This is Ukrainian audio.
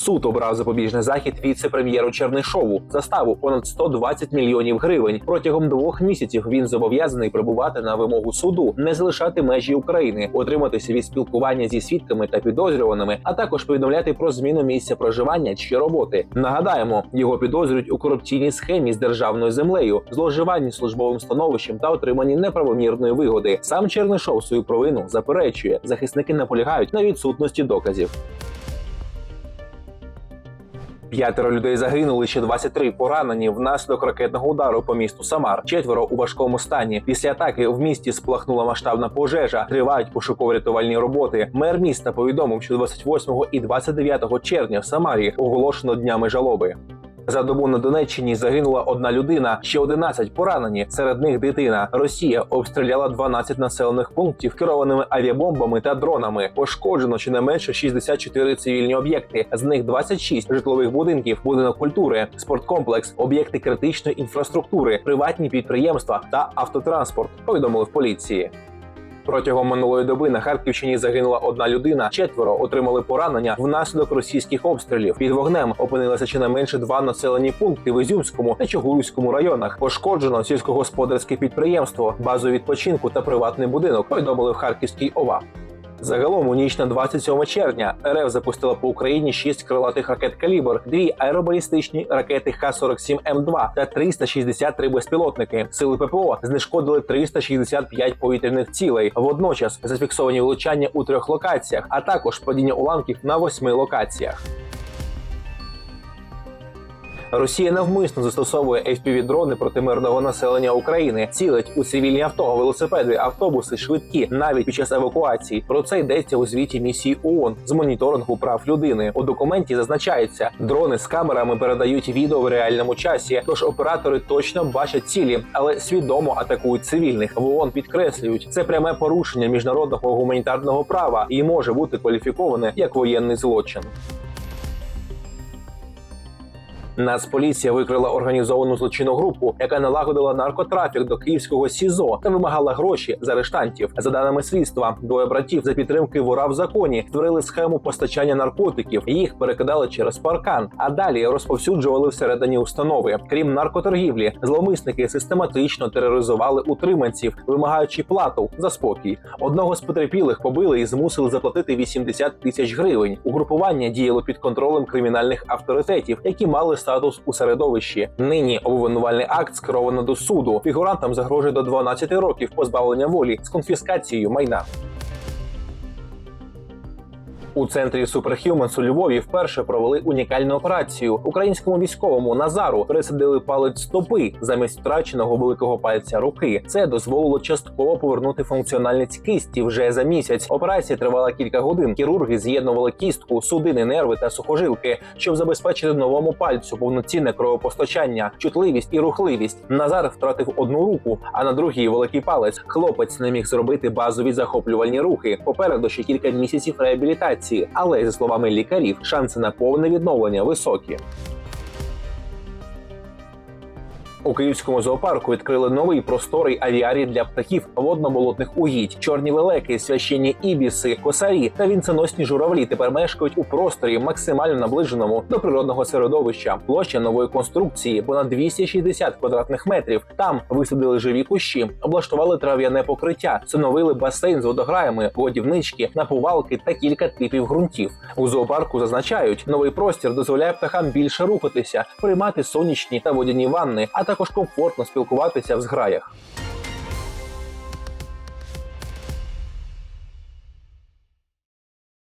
Суд обрав запобіжний захід віце-прем'єру Чернишову заставу понад 120 мільйонів гривень. Протягом двох місяців він зобов'язаний прибувати на вимогу суду, не залишати межі України, утриматися від спілкування зі свідками та підозрюваними, а також повідомляти про зміну місця проживання чи роботи. Нагадаємо, його підозрюють у корупційній схемі з державною землею, зловживанні службовим становищем та отриманні неправомірної вигоди. Сам Чернишов свою провину заперечує. Захисники наполягають на відсутності доказів. П'ятеро людей загинули, ще 23 поранені внаслідок ракетного удару по місту Самар. Четверо у важкому стані. Після атаки в місті спалахнула масштабна пожежа. Тривають пошуково-рятувальні роботи. Мер міста повідомив, що 28 і 29 червня в Самарі оголошено днями жалоби. За добу на Донеччині загинула одна людина, ще 11 поранені. Серед них дитина. Росія обстріляла 12 населених пунктів керованими авіабомбами та дронами. Пошкоджено щонайменше 64 цивільні об'єкти. З них 26 житлових будинків, будинок культури, спорткомплекс, об'єкти критичної інфраструктури, приватні підприємства та автотранспорт. Повідомили в поліції. Протягом минулої доби на Харківщині загинула одна людина, четверо отримали поранення внаслідок російських обстрілів. Під вогнем опинилися щонайменше два населені пункти в Ізюмському та Чугуївському районах. Пошкоджено сільськогосподарське підприємство, базу відпочинку та приватний будинок. Повідомили в Харківській ОВА. Загалом у ніч на 27 червня РФ запустила по Україні 6 крилатих ракет калібр, дві аеробалістичні ракети Х-47М2 та 363 безпілотники. Сили ППО знешкодили 365 повітряних цілей. Водночас зафіксовані влучання у трьох локаціях, а також падіння уламків на восьми локаціях. Росія навмисно застосовує FPV-дрони проти мирного населення України, цілить у цивільні авто, велосипеди, автобуси, швидкі, навіть під час евакуації. Про це йдеться у звіті місії ООН з моніторингу прав людини. У документі зазначається, дрони з камерами передають відео в реальному часі, тож оператори точно бачать цілі, але свідомо атакують цивільних. В ООН підкреслюють, це пряме порушення міжнародного гуманітарного права і може бути кваліфіковане як воєнний злочин. Нацполіція викрила організовану злочинну групу, яка налагодила наркотрафік до київського СІЗО та вимагала гроші з арештантів. За даними слідства, двоє братів за підтримки вора в законі створили схему постачання наркотиків. Їх перекидали через паркан, а далі розповсюджували всередині установи. Крім наркоторгівлі, зловмисники систематично тероризували утриманців, вимагаючи плату за спокій. Одного з потерпілих побили і змусили заплатити 80 тисяч гривень. Угрупування діяло під контролем кримінальних авторитетів, які мали статус у середовищі. Нині обвинувальний акт скеровано до суду. Фігурантам загрожує до 12 років позбавлення волі з конфіскацією майна. У центрі Superhumans у Львові вперше провели унікальну операцію. Українському військовому Назару пересадили палець стопи замість втраченого великого пальця руки. Це дозволило частково повернути функціональність кисті вже за місяць. Операція тривала кілька годин. Хірурги з'єднували кістку, судини, нерви та сухожилки, щоб забезпечити новому пальцю повноцінне кровопостачання, чутливість і рухливість. Назар втратив одну руку, а на другій великий палець. Хлопець не міг зробити базові захоплювальні рухи. Попереду ще кілька місяців реабілітації, але за словами лікарів, шанси на повне відновлення високі. У київському зоопарку відкрили новий просторий авіарій для птахів водно-болотних угідь. Чорні лелеки, священні ібіси, косарі та вінценосні журавлі тепер мешкають у просторі, максимально наближеному до природного середовища. Площа нової конструкції понад 260 квадратних метрів. Там висадили живі кущі, облаштували трав'яне покриття, встановили басейн з водограями, годівнички, напувалки та кілька типів ґрунтів. У зоопарку зазначають, новий простір дозволяє птахам більше рухатися, приймати сонячні та водяні ванни, а також комфортно спілкуватися в зграях.